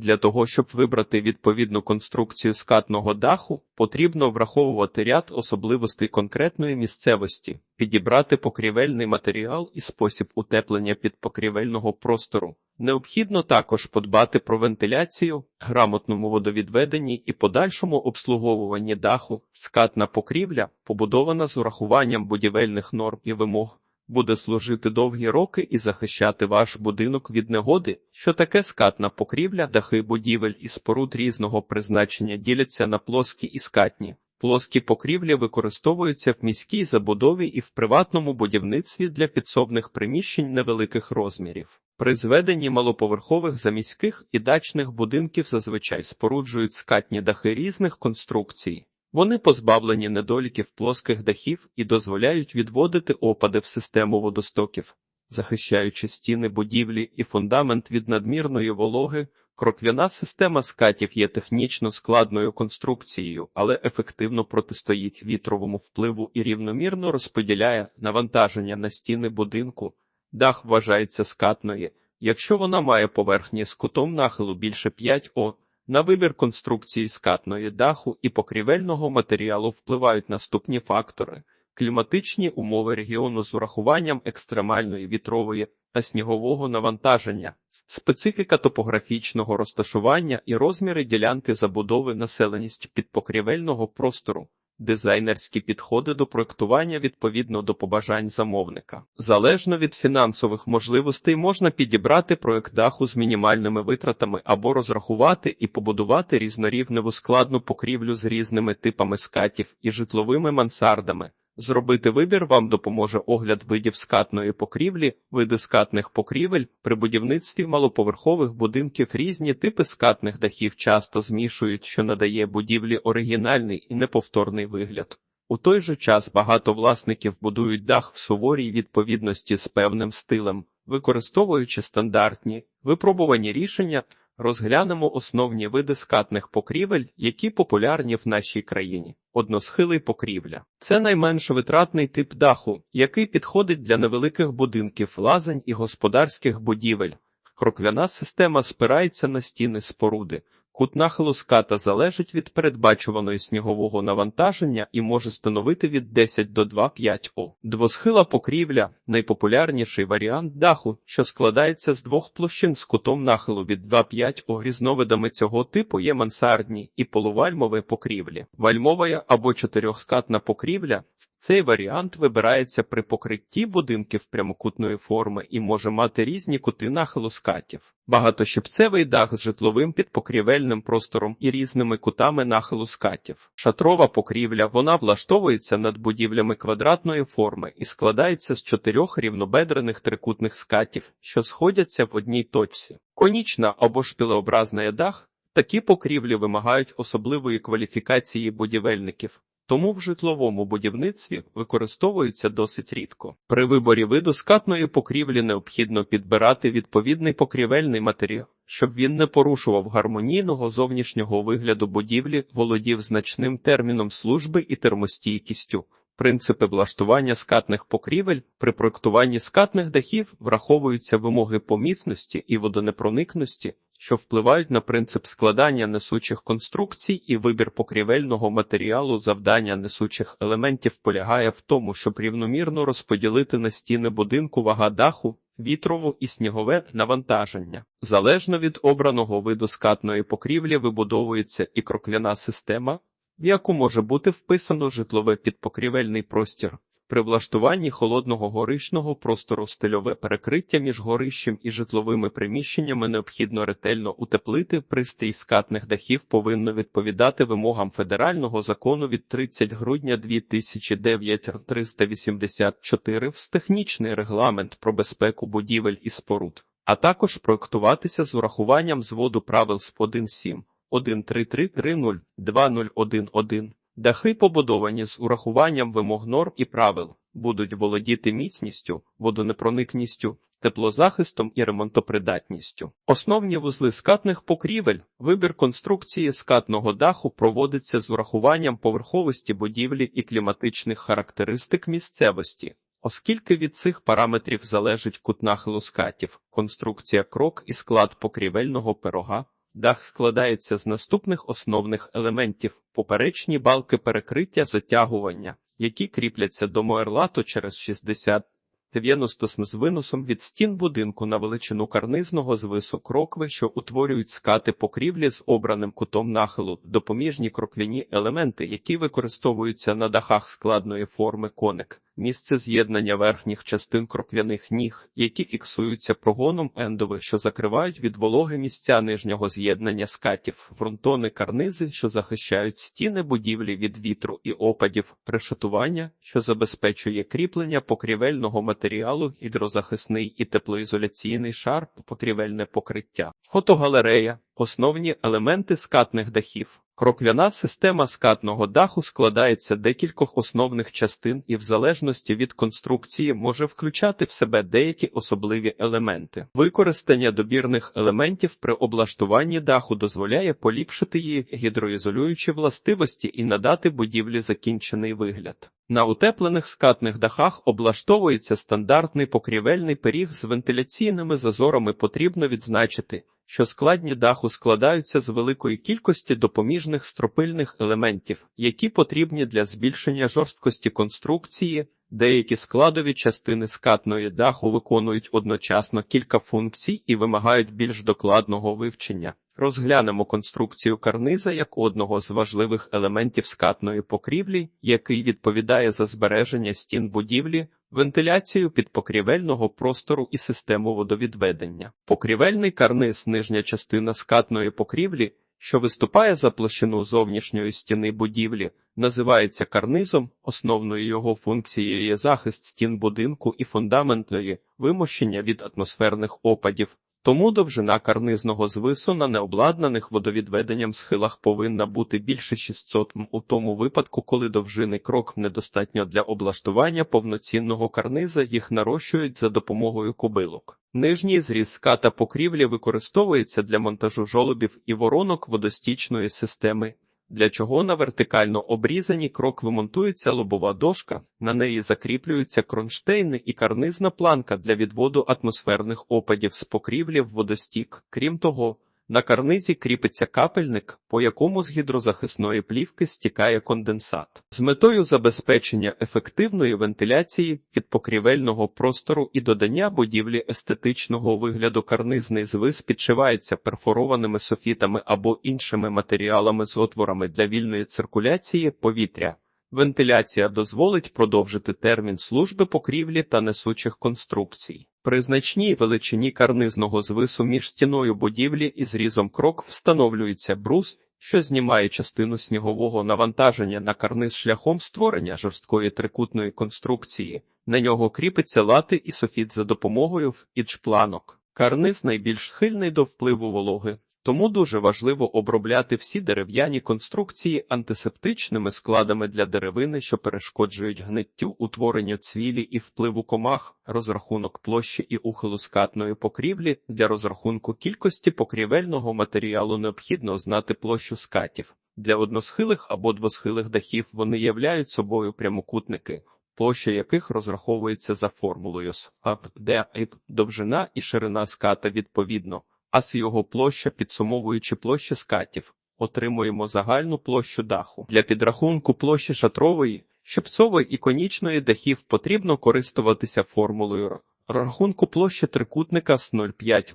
Для того, щоб вибрати відповідну конструкцію скатного даху, потрібно враховувати ряд особливостей конкретної місцевості, підібрати покрівельний матеріал і спосіб утеплення підпокрівельного простору. Необхідно також подбати про вентиляцію, грамотному водовідведенні і подальшому обслуговуванні даху. Скатна покрівля, побудована з урахуванням будівельних норм і вимог, буде служити довгі роки і захищати ваш будинок від негоди. Що таке скатна покрівля, дахи будівель і споруд різного призначення діляться на плоскі і скатні. Плоскі покрівлі використовуються в міській забудові і в приватному будівництві для підсобних приміщень невеликих розмірів. При зведенні малоповерхових заміських і дачних будинків зазвичай споруджують скатні дахи різних конструкцій. Вони позбавлені недоліків плоских дахів і дозволяють відводити опади в систему водостоків, захищаючи стіни будівлі і фундамент від надмірної вологи. Кроквяна система скатів є технічно складною конструкцією, але ефективно протистоїть вітровому впливу і рівномірно розподіляє навантаження на стіни будинку. Дах вважається скатною, якщо вона має поверхні з кутом нахилу більше 5 О. На вибір конструкції скатної даху і покрівельного матеріалу впливають наступні фактори: кліматичні умови регіону з урахуванням екстремальної вітрової та снігового навантаження, специфіка топографічного розташування і розміри ділянки забудови населеність підпокрівельного простору. Дизайнерські підходи до проектування відповідно до побажань замовника. Залежно від фінансових можливостей можна підібрати проект даху з мінімальними витратами або розрахувати і побудувати різнорівневу складну покрівлю з різними типами скатів і житловими мансардами. Зробити вибір вам допоможе огляд видів скатної покрівлі, види скатних покрівель. При будівництві малоповерхових будинків різні типи скатних дахів часто змішують, що надає будівлі оригінальний і неповторний вигляд. У той же час багато власників будують дах в суворій відповідності з певним стилем, використовуючи стандартні випробувані рішення. Розглянемо основні види скатних покрівель, які популярні в нашій країні. Односхилий покрівля це найменш витратний тип даху, який підходить для невеликих будинків, лазень і господарських будівель. Кроквяна система спирається на стіни споруди. Кут нахилу ската залежить від передбачуваної снігового навантаження і може становити від 10 до 2,5 О. Двосхила покрівля найпопулярніший варіант даху, що складається з двох площин з кутом нахилу від 2,5 О. Різновидами цього типу є мансардні і полувальмові покрівлі. Вальмова або чотирьохскатна покрівля цей варіант вибирається при покритті будинків прямокутної форми і може мати різні кути нахилу скатів. Багатощепцевий дах з житловим підпокрівельним простором і різними кутами нахилу скатів. Шатрова покрівля вона влаштовується над будівлями квадратної форми і складається з чотирьох рівнобедрених трикутних скатів, що сходяться в одній точці. Конічна або шпилеобразний дах. Такі покрівлі вимагають особливої кваліфікації будівельників. Тому в житловому будівництві використовуються досить рідко. При виборі виду скатної покрівлі необхідно підбирати відповідний покрівельний матеріал, щоб він не порушував гармонійного зовнішнього вигляду будівлі, володів значним терміном служби і термостійкістю. Принципи влаштування скатних покрівель при проектуванні скатних дахів враховуються вимоги по міцності і водонепроникності, що впливають на принцип складання несучих конструкцій і вибір покрівельного матеріалу завдання несучих елементів полягає в тому, щоб рівномірно розподілити на стіни будинку вага даху, вітрову і снігове навантаження. Залежно від обраного виду скатної покрівлі вибудовується і крокляна система, в яку може бути вписано житлове підпокрівельний простір. При влаштуванні холодного горищного простору стильове перекриття між горищем і житловими приміщеннями необхідно ретельно утеплити. Пристрій скатних дахів повинно відповідати вимогам федерального закону від 30 грудня 2009 384 в технічний регламент про безпеку будівель і споруд, а також проектуватися з урахуванням зводу правил з 1.7, 1.3.3.3.0, 2.0.1.1. Дахи, побудовані з урахуванням вимог норм і правил, будуть володіти міцністю, водонепроникністю, теплозахистом і ремонтопридатністю. Основні вузли скатних покрівель, вибір конструкції скатного даху проводиться з урахуванням поверховості будівлі і кліматичних характеристик місцевості. Оскільки від цих параметрів залежить кут нахилу скатів, конструкція крок і склад покрівельного пирога, Дах складається з наступних основних елементів: поперечні балки перекриття затягування, які кріпляться до моерлату через 60 90 см з виносом від стін будинку на величину карнизного звису крокви, що утворюють скати покрівлі з обраним кутом нахилу, допоміжні кроквяні елементи, які використовуються на дахах складної форми коник, місце з'єднання верхніх частин кроквяних ніг, які фіксуються прогоном ендови, що закривають від вологи місця нижнього з'єднання скатів, фронтони карнизи, що захищають стіни будівлі від вітру і опадів, решетування, що забезпечує кріплення покрівельного матеріалу, гідрозахисний і теплоізоляційний шар, покрівельне покриття, фотогалерея, основні елементи скатних дахів. Кроквяна система скатного даху складається декількох основних частин і в залежності від конструкції може включати в себе деякі особливі елементи. Використання добірних елементів при облаштуванні даху дозволяє поліпшити її гідроізолюючі властивості і надати будівлі закінчений вигляд. На утеплених скатних дахах облаштовується стандартний покрівельний пиріг з вентиляційними зазорами. Потрібно відзначити, що складні даху складаються з великої кількості допоміжних стропильних елементів, які потрібні для збільшення жорсткості конструкції. Деякі складові частини скатної даху виконують одночасно кілька функцій і вимагають більш докладного вивчення. Розглянемо конструкцію карниза як одного з важливих елементів скатної покрівлі, який відповідає за збереження стін будівлі, вентиляцію підпокрівельного простору і систему водовідведення. Покрівельний карниз нижня частина скатної покрівлі, що виступає за площину зовнішньої стіни будівлі, називається карнизом, основною його функцією є захист стін будинку і фундаментної вимощення від атмосферних опадів. Тому довжина карнизного звису на необладнаних водовідведенням схилах повинна бути більше 600 м у тому випадку, коли довжини крок недостатньо для облаштування повноцінного карниза, їх нарощують за допомогою кубилок. Нижній зріз ската покрівлі використовується для монтажу жолобів і воронок водостічної системи для чого на вертикально обрізані крокви монтується лобова дошка, на неї закріплюються кронштейни і карнизна планка для відводу атмосферних опадів з покрівлі в водостік. Крім того, на карнизі кріпиться капельник, по якому з гідрозахисної плівки стікає конденсат. З метою забезпечення ефективної вентиляції підпокрівельного простору і додання будівлі естетичного вигляду карнизний звис підшивається перфорованими софітами або іншими матеріалами з отворами для вільної циркуляції повітря. Вентиляція дозволить продовжити термін служби покрівлі та несучих конструкцій. При значній величині карнизного звису між стіною будівлі і зрізом крок встановлюється брус, що знімає частину снігового навантаження на карниз шляхом створення жорсткої трикутної конструкції. На нього кріпиться лати і софіт за допомогою іджпланок. Карниз найбільш схильний до впливу вологи, тому дуже важливо обробляти всі дерев'яні конструкції антисептичними складами для деревини, що перешкоджують гниттю, утворенню цвілі і впливу комах, розрахунок площі і ухилу скатної покрівлі. Для розрахунку кількості покрівельного матеріалу необхідно знати площу скатів. Для односхилих або двосхилих дахів вони являють собою прямокутники. Площа яких розраховується за формулою С, де довжина і ширина ската відповідно а з його площа, підсумовуючи площі скатів, отримуємо загальну площу даху. Для підрахунку площі шатрової, щепцової і конічної дахів потрібно користуватися формулою рахунку площі трикутника з 0,5,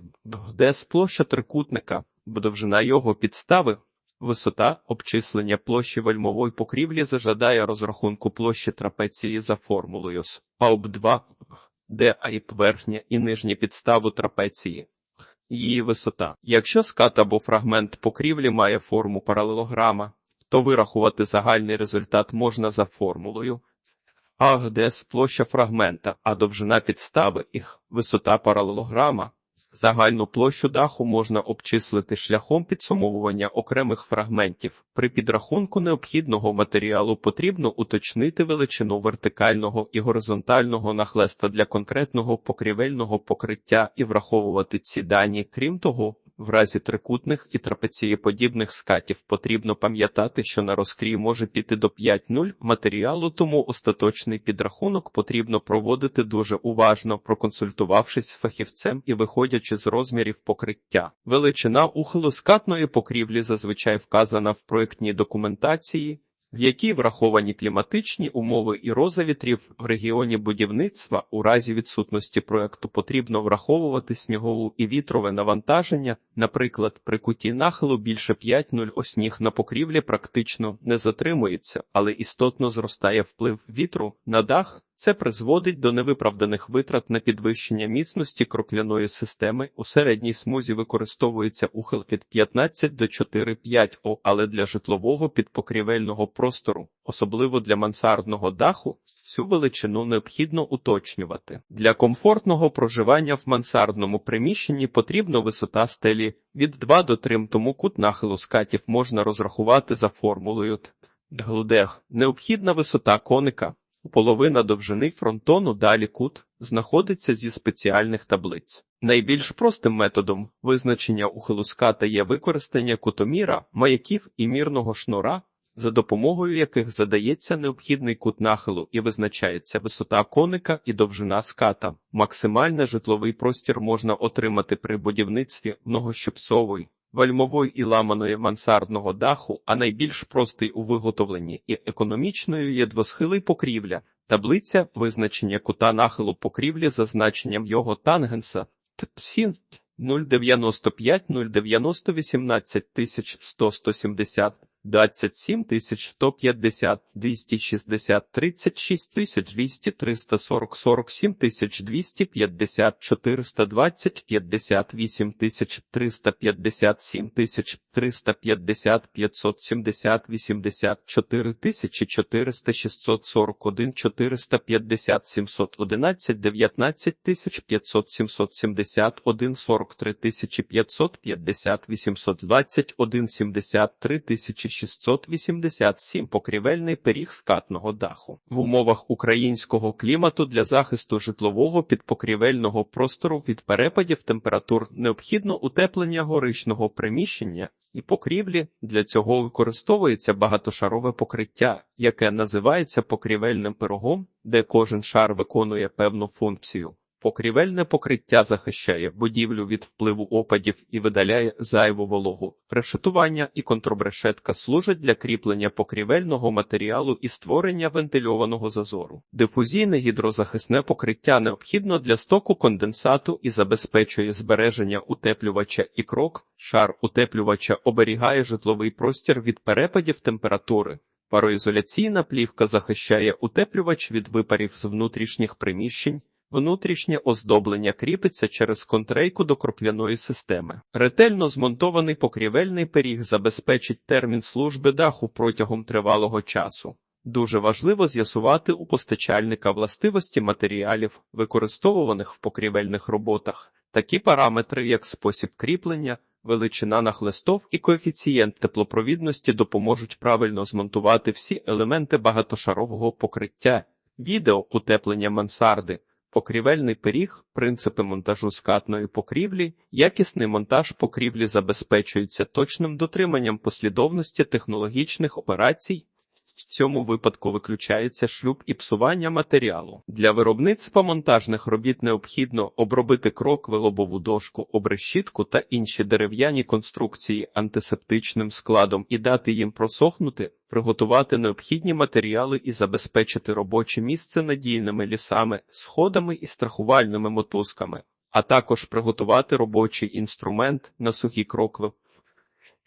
де з площа трикутника, довжина його підстави. Висота обчислення площі вельмової покрівлі зажадає розрахунку площі трапеції за формулою С. АУП 2, де АІП верхня і нижня підставу трапеції її висота. Якщо скат або фрагмент покрівлі має форму паралелограма, то вирахувати загальний результат можна за формулою А, де площа фрагмента, а довжина підстави їх висота паралелограма Загальну площу даху можна обчислити шляхом підсумовування окремих фрагментів. При підрахунку необхідного матеріалу потрібно уточнити величину вертикального і горизонтального нахлеста для конкретного покрівельного покриття і враховувати ці дані. Крім того, В разі трикутних і трапецієподібних скатів потрібно пам'ятати, що на розкрій може піти до 5-0 матеріалу, тому остаточний підрахунок потрібно проводити дуже уважно, проконсультувавшись з фахівцем і виходячи з розмірів покриття. Величина ухилу скатної покрівлі зазвичай вказана в проєктній документації, в якій враховані кліматичні умови і роза вітрів в регіоні будівництва у разі відсутності проекту потрібно враховувати снігову і вітрове навантаження. Наприклад, при куті нахилу більше 5,0 осніг на покрівлі практично не затримується, але істотно зростає вплив вітру на дах. Це призводить до невиправданих витрат на підвищення міцності крокляної системи. У середній смузі використовується ухил від 15 до 4,5 О, але для житлового підпокрівельного простору, особливо для мансардного даху, цю величину необхідно уточнювати. Для комфортного проживання в мансардному приміщенні потрібна висота стелі від 2 до 3, тому кут нахилу скатів можна розрахувати за формулою Глудех. Необхідна висота коника. Половина довжини фронтону далі кут знаходиться зі спеціальних таблиць. Найбільш простим методом визначення ухилу ската є використання кутоміра, маяків і мірного шнура, за допомогою яких задається необхідний кут нахилу і визначається висота коника і довжина ската. Максимальний житловий простір можна отримати при будівництві многощипцової, вальмової і ламаної мансардного даху, а найбільш простий у виготовленні і економічною є двосхилий покрівля. Таблиця визначення кута нахилу покрівлі за значенням його тангенса Тпсін 0,95, 0,90, 18 100, 170, 27 150, 260, 36 200, 340, 47 250, 420, 58 357 350, 570, 84 400, 641, 450, 711, 19 500, 771, 43 550, 821, 73 687 покрівельний пиріг скатного даху. В умовах українського клімату для захисту житлового підпокрівельного простору від перепадів температур необхідно утеплення горичного приміщення і покрівлі. Для цього використовується багатошарове покриття, яке називається покрівельним пирогом, де кожен шар виконує певну функцію. Покрівельне покриття захищає будівлю від впливу опадів і видаляє зайву вологу. Решетування і контрбрешетка служать для кріплення покрівельного матеріалу і створення вентильованого зазору. Дифузійне гідрозахисне покриття необхідно для стоку конденсату і забезпечує збереження утеплювача і крок. Шар утеплювача оберігає житловий простір від перепадів температури. Пароізоляційна плівка захищає утеплювач від випарів з внутрішніх приміщень. Внутрішнє оздоблення кріпиться через контрейку до кроквяної системи. Ретельно змонтований покрівельний пиріг забезпечить термін служби даху протягом тривалого часу. Дуже важливо з'ясувати у постачальника властивості матеріалів, використовуваних в покрівельних роботах, такі параметри, як спосіб кріплення, величина нахлистов і коефіцієнт теплопровідності допоможуть правильно змонтувати всі елементи багатошарового покриття, відео утеплення мансарди. Покрівельний пиріг, принципи монтажу скатної покрівлі, якісний монтаж покрівлі забезпечується точним дотриманням послідовності технологічних операцій. В цьому випадку виключається шлюб і псування матеріалу. Для виробництва монтажних робіт необхідно обробити крокви, лобову дошку, обрешітку та інші дерев'яні конструкції антисептичним складом і дати їм просохнути, приготувати необхідні матеріали і забезпечити робоче місце надійними лісами, сходами і страхувальними мотузками, а також приготувати робочий інструмент на сухі крокви.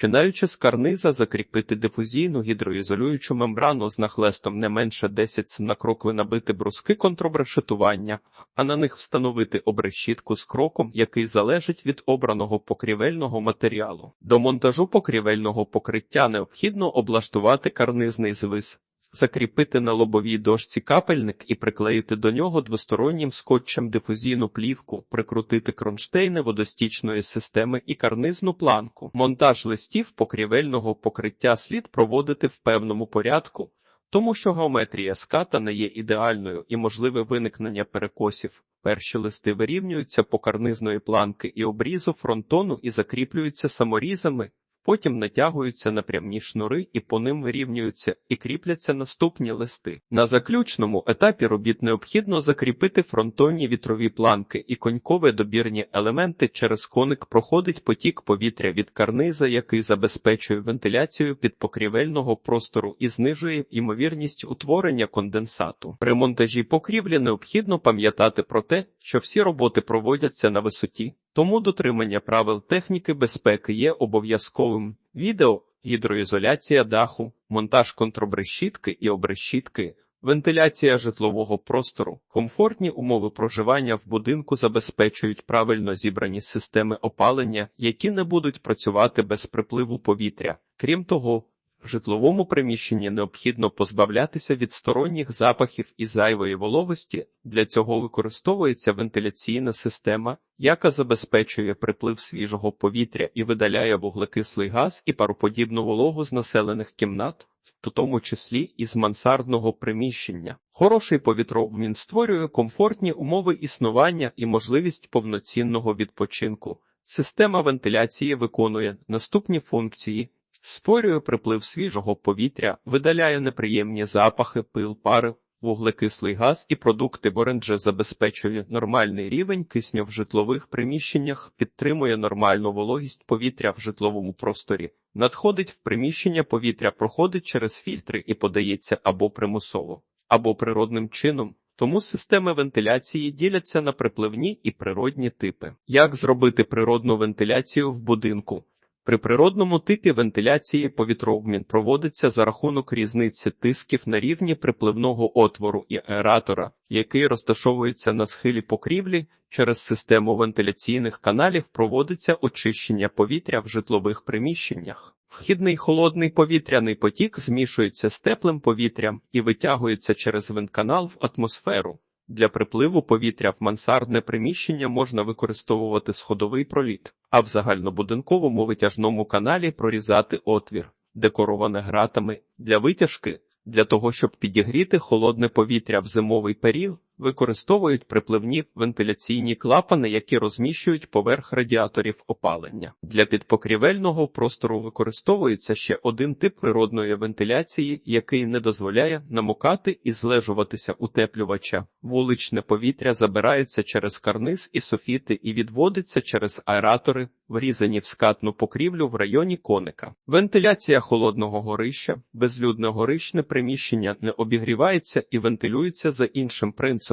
Починаючи з карниза, закріпити дифузійну гідроізолюючу мембрану з нахлестом не менше 10 см на крокви набити бруски контрбрешетування, а на них встановити обрешітку з кроком, який залежить від обраного покрівельного матеріалу. До монтажу покрівельного покриття необхідно облаштувати карнизний звис. Закріпити на лобовій дошці капельник і приклеїти до нього двостороннім скотчем дифузійну плівку, прикрутити кронштейни водостічної системи і карнизну планку. Монтаж листів покрівельного покриття слід проводити в певному порядку, тому що геометрія ската не є ідеальною і можливе виникнення перекосів. перші листи вирівнюються по карнизної планки і обрізу фронтону і закріплюються саморізами, потім натягуються на прямні шнури і по ним вирівнюються і кріпляться наступні листи. На заключному етапі робіт необхідно закріпити фронтонні вітрові планки і конькові добірні елементи. Через коник проходить потік повітря від карниза, який забезпечує вентиляцію підпокрівельного простору і знижує ймовірність утворення конденсату. При монтажі покрівлі необхідно пам'ятати про те, що всі роботи проводяться на висоті, тому дотримання правил техніки безпеки є обов'язковим. Відео, гідроізоляція даху, монтаж контрбрешітки і обрешітки, вентиляція житлового простору, комфортні умови проживання в будинку забезпечують правильно зібрані системи опалення, які не будуть працювати без припливу повітря. Крім того, в житловому приміщенні необхідно позбавлятися від сторонніх запахів і зайвої вологості. Для цього використовується вентиляційна система, яка забезпечує приплив свіжого повітря і видаляє вуглекислий газ і пароподібну вологу з населених кімнат, в тому числі і з мансардного приміщення. Хороший повітрообмін створює комфортні умови існування і можливість повноцінного відпочинку. Система вентиляції виконує наступні функції. Створює приплив свіжого повітря, видаляє неприємні запахи, пил, пари, вуглекислий газ і продукти борендже забезпечує нормальний рівень кисню в житлових приміщеннях, підтримує нормальну вологість повітря в житловому просторі, надходить в приміщення повітря, проходить через фільтри і подається або примусово, або природним чином. Тому системи вентиляції діляться на припливні і природні типи. Як зробити природну вентиляцію в будинку? При природному типі вентиляції повітрообмін проводиться за рахунок різниці тисків на рівні припливного отвору і аератора, який розташовується на схилі покрівлі. Через систему вентиляційних каналів проводиться очищення повітря в житлових приміщеннях. Вхідний холодний повітряний потік змішується з теплим повітрям і витягується через вентканал в атмосферу. Для припливу повітря в мансардне приміщення можна використовувати сходовий проліт, а в загальнобудинковому витяжному каналі прорізати отвір, декороване гратами для витяжки. Для того, щоб підігріти холодне повітря в зимовий період, використовують припливні вентиляційні клапани, які розміщують поверх радіаторів опалення. Для підпокрівельного простору використовується ще один тип природної вентиляції, який не дозволяє намокати і злежуватися утеплювача. Вуличне повітря забирається через карниз і софіти і відводиться через аератори, врізані в скатну покрівлю в районі коника. Вентиляція холодного горища, безлюдне горищне приміщення не обігрівається і вентилюється за іншим принципом.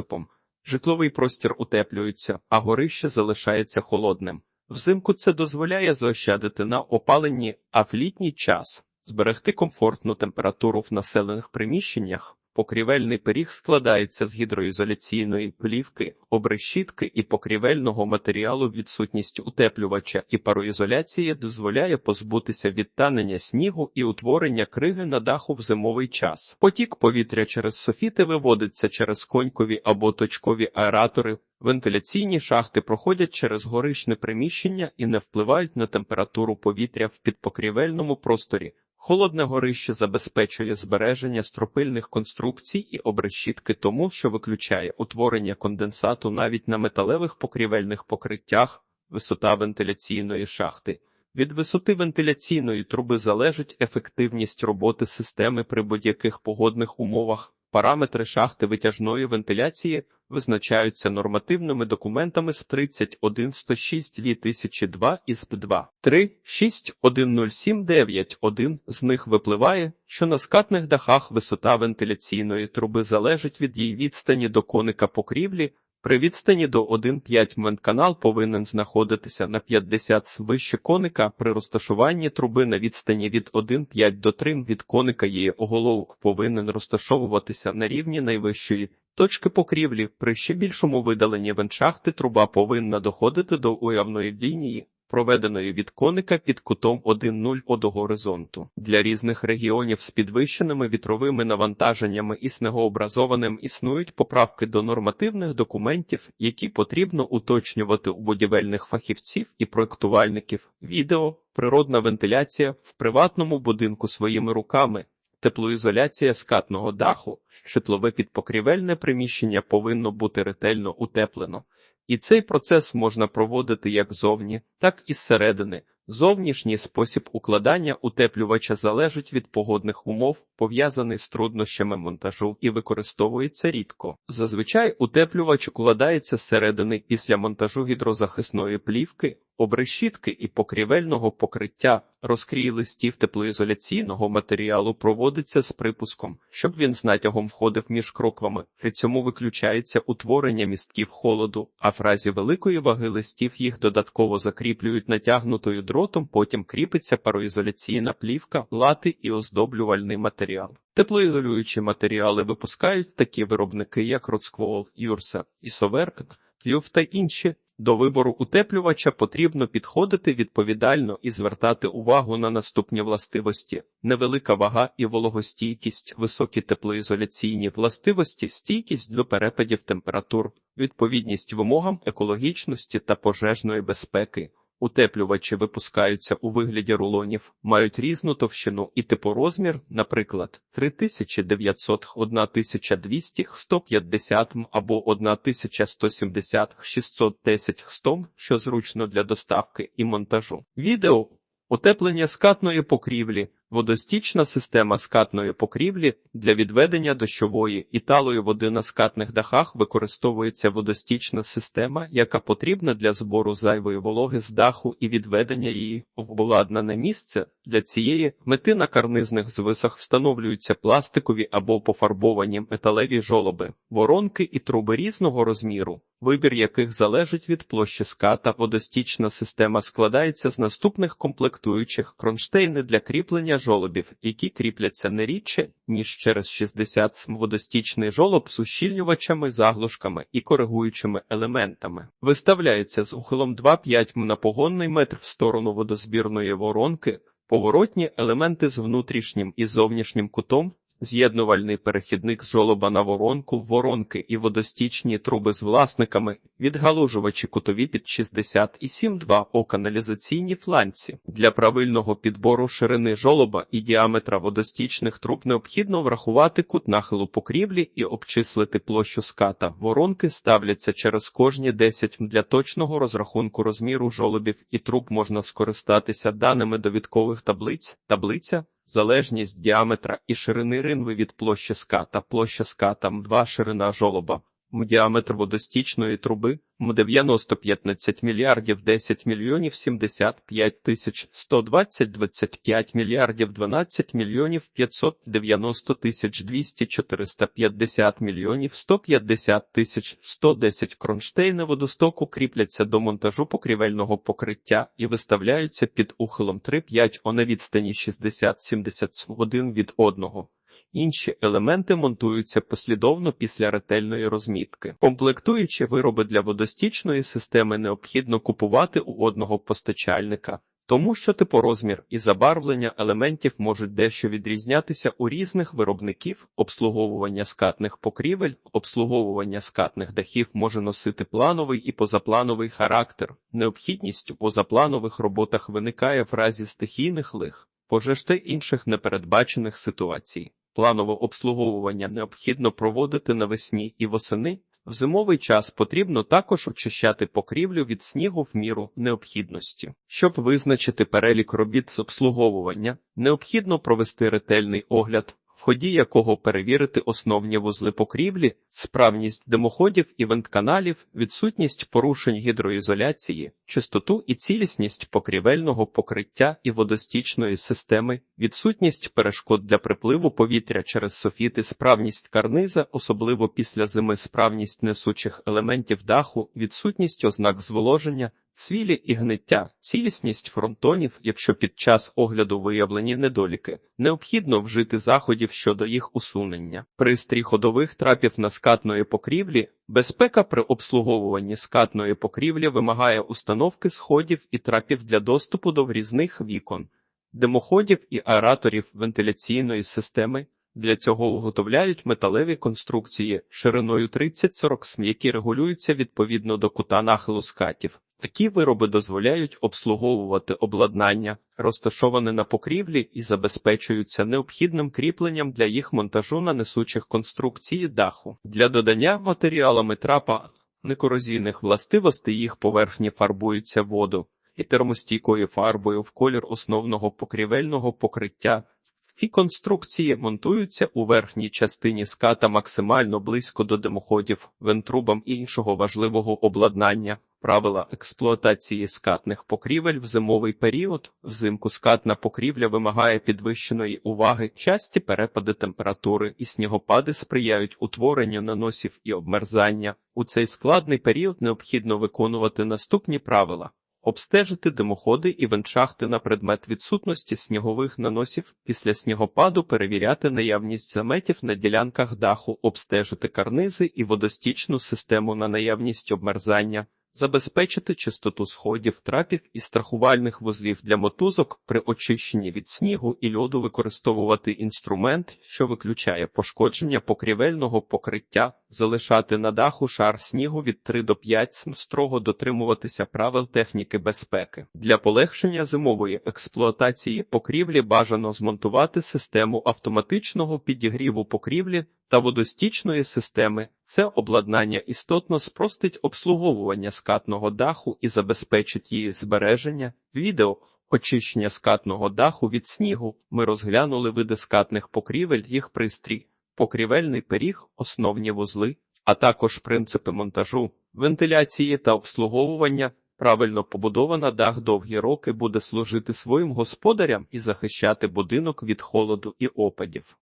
Житловий простір утеплюється, а горище залишається холодним. Взимку це дозволяє заощадити на опаленні, а в літній час зберегти комфортну температуру в населених приміщеннях. Покрівельний пиріг складається з гідроізоляційної плівки, обрешітки і покрівельного матеріалу. Відсутність утеплювача і пароізоляції дозволяє позбутися від танення снігу і утворення криги на даху в зимовий час. Потік повітря через софіти виводиться через конькові або точкові аератори. Вентиляційні шахти проходять через горишне приміщення і не впливають на температуру повітря в підпокрівельному просторі. Холодне горище забезпечує збереження стропильних конструкцій і обрешітки тому, що виключає утворення конденсату навіть на металевих покрівельних покриттях, висота вентиляційної шахти. Від висоти вентиляційної труби залежить ефективність роботи системи при будь-яких погодних умовах. Параметри шахти витяжної вентиляції визначаються нормативними документами з 31106 2002 і СП2. 3, 6, 10791 Один з них випливає, що на скатних дахах висота вентиляційної труби залежить від її відстані до коника покрівлі, при відстані до 1,5 вентканал повинен знаходитися на 50 с вище коника. При розташуванні труби на відстані від 1,5 до 3 від коника її оголовок повинен розташовуватися на рівні найвищої точки покрівлі. При ще більшому видаленні вентшахти труба повинна доходити до уявної лінії проведеної від коника під кутом 1,0 до горизонту. Для різних регіонів з підвищеними вітровими навантаженнями і снегообразованим існують поправки до нормативних документів, які потрібно уточнювати у будівельних фахівців і проектувальників. Відео, природна вентиляція в приватному будинку своїми руками. Теплоізоляція скатного даху, житлове підпокрівельне приміщення повинно бути ретельно утеплено. І цей процес можна проводити як зовні, так і зсередини. Зовнішній спосіб укладання утеплювача залежить від погодних умов, пов'язаний з труднощами монтажу і використовується рідко. Зазвичай утеплювач укладається зсередини після монтажу гідрозахисної плівки, обрешітки і покрівельного покриття. Розкрій листів теплоізоляційного матеріалу проводиться з припуском, щоб він з натягом входив між кроквами. При цьому виключається утворення містків холоду, а в разі великої ваги листів їх додатково закріплюють натягнутою дротом, потім кріпиться пароізоляційна плівка, лати і оздоблювальний матеріал. Теплоізолюючі матеріали випускають такі виробники, як Роцквол, Юрса, Ісоверк, Тюф та інші. До вибору утеплювача потрібно підходити відповідально і звертати увагу на наступні властивості: невелика вага і вологостійкість, високі теплоізоляційні властивості, стійкість до перепадів температур, відповідність вимогам екологічності та пожежної безпеки. Утеплювачі випускаються у вигляді рулонів, мають різну товщину і типорозмір, наприклад, 3900, 1200, 150 м або 1170, 610 100, що зручно для доставки і монтажу. Відео Утеплення скатної покрівлі, водостічна система скатної покрівлі для відведення дощової і талої води на скатних дахах використовується водостічна система, яка потрібна для збору зайвої вологи з даху і відведення її в обладнане місце. Для цієї мети на карнизних звисах встановлюються пластикові або пофарбовані металеві жолоби, воронки і труби різного розміру вибір яких залежить від площі ската. Водостічна система складається з наступних комплектуючих кронштейни для кріплення жолобів, які кріпляться не рідше, ніж через 60 см водостічний жолоб з ущільнювачами, заглушками і коригуючими елементами. Виставляється з ухилом 2,5 м на погонний метр в сторону водозбірної воронки, поворотні елементи з внутрішнім і зовнішнім кутом. З'єднувальний перехідник з жолоба на воронку, воронки і водостічні труби з власниками, відгалужувачі кутові під 67,2 о каналізаційні фланці. Для правильного підбору ширини жолоба і діаметра водостічних труб необхідно врахувати кут нахилу покрівлі і обчислити площу ската. Воронки ставляться через кожні 10. Для точного розрахунку розміру жолобів і труб можна скористатися даними довідкових таблиць. Таблиця залежність діаметра і ширини ринви від площі ската, площа ската М2 ширина жолоба, М діаметр водостічної труби М 90 15 мільярдів 10 мільйонів 75 тисяч 120 25 мільярдів 12 мільйонів 590 тисяч 200 450 мільйонів 150 тисяч 110 кронштейни водостоку кріпляться до монтажу покрівельного покриття і виставляються під ухилом 3-5 о на відстані 60-70 один від одного. Інші елементи монтуються послідовно після ретельної розмітки. Комплектуючі вироби для водостічної системи необхідно купувати у одного постачальника, тому що типорозмір і забарвлення елементів можуть дещо відрізнятися у різних виробників. Обслуговування скатних покрівель, обслуговування скатних дахів може носити плановий і позаплановий характер. Необхідність у позапланових роботах виникає в разі стихійних лих, пожеж та інших непередбачених ситуацій. Планове обслуговування необхідно проводити навесні і восени. В зимовий час потрібно також очищати покрівлю від снігу в міру необхідності. Щоб визначити перелік робіт з обслуговування, необхідно провести ретельний огляд, в ході якого перевірити основні вузли покрівлі, справність димоходів і вентканалів, відсутність порушень гідроізоляції, чистоту і цілісність покрівельного покриття і водостічної системи, відсутність перешкод для припливу повітря через софіти, справність карниза, особливо після зими справність несучих елементів даху, відсутність ознак зволоження, цвілі і гниття, цілісність фронтонів, якщо під час огляду виявлені недоліки, необхідно вжити заходів щодо їх усунення. Пристрій ходових трапів на скатної покрівлі, безпека при обслуговуванні скатної покрівлі вимагає установки сходів і трапів для доступу до врізних вікон, димоходів і аераторів вентиляційної системи. Для цього виготовляють металеві конструкції шириною 30-40 см, які регулюються відповідно до кута нахилу скатів. Такі вироби дозволяють обслуговувати обладнання, розташоване на покрівлі і забезпечуються необхідним кріпленням для їх монтажу на несучих конструкції даху. Для додання матеріалами трапа некорозійних властивостей їх поверхні фарбуються воду і термостійкою фарбою в колір основного покрівельного покриття. Ці конструкції монтуються у верхній частині ската максимально близько до димоходів, вентрубам іншого важливого обладнання. Правила експлуатації скатних покрівель в зимовий період. Взимку скатна покрівля вимагає підвищеної уваги. Часті перепади температури і снігопади сприяють утворенню наносів і обмерзання. У цей складний період необхідно виконувати наступні правила. Обстежити димоходи і вентшахти на предмет відсутності снігових наносів. Після снігопаду перевіряти наявність заметів на ділянках даху, обстежити карнизи і водостічну систему на наявність обмерзання, забезпечити чистоту сходів, трапів і страхувальних вузлів для мотузок при очищенні від снігу і льоду використовувати інструмент, що виключає пошкодження покрівельного покриття, залишати на даху шар снігу від 3 до 5 см, строго дотримуватися правил техніки безпеки. Для полегшення зимової експлуатації покрівлі бажано змонтувати систему автоматичного підігріву покрівлі та водостічної системи. Це обладнання істотно спростить обслуговування скатного даху і забезпечить її збереження. Відео очищення скатного даху від снігу. Ми розглянули види скатних покрівель, їх пристрій, покрівельний пиріг, основні вузли, а також принципи монтажу, вентиляції та обслуговування. Правильно побудована дах довгі роки буде служити своїм господарям і захищати будинок від холоду і опадів.